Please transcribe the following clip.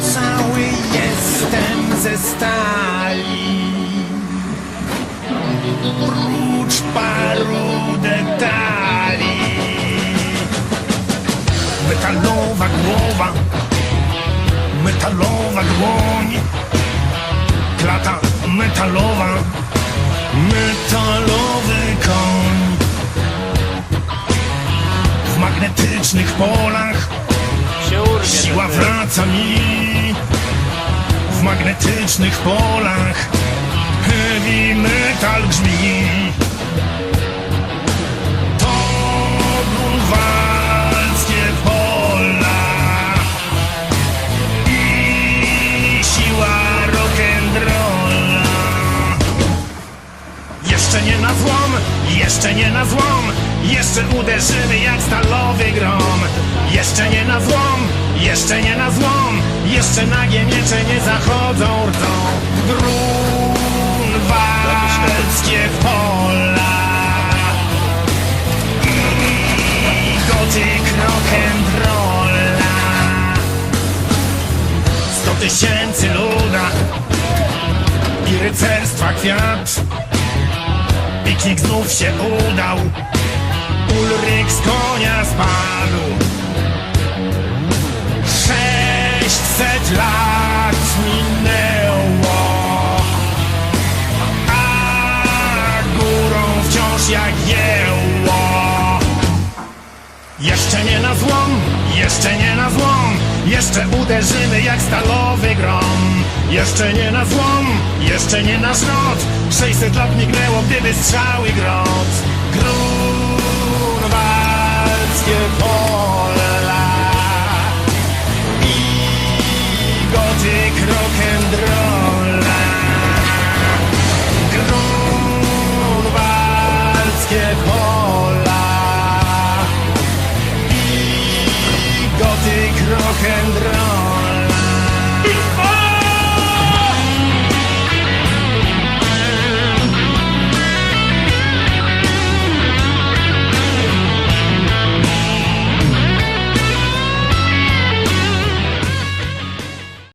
Cały jestem ze stali. Prócz paru detali. Metalowa głowa Metalowa dłoń. Klata metalowa Metalowy koń. W magnetycznych polach. Siła wraca mi magnetycznych polach. Heavy metal grzmi To grunwaldzkie pola. I siła rock'n'rolla. Jeszcze nie na złom, jeszcze nie na złom. Jeszcze uderzymy jak stalowy grom. Jeszcze nie na złom, jeszcze nie na złom Jeszcze nagie miecze nie zachodzą rdzą Grunwaldzkie pola. I gotyk rock'n'rolla Sto tysięcy luda. I rycerstwa kwiat. Piknik znów się udał. Ulryk z konia spadł jeszcze nie na złom, jeszcze nie na złom Jeszcze uderzymy jak stalowy grom. Jeszcze nie na złom, jeszcze nie na szrot 600 lat mignęło, gdyby strzały grot i gotyk rock'n'roll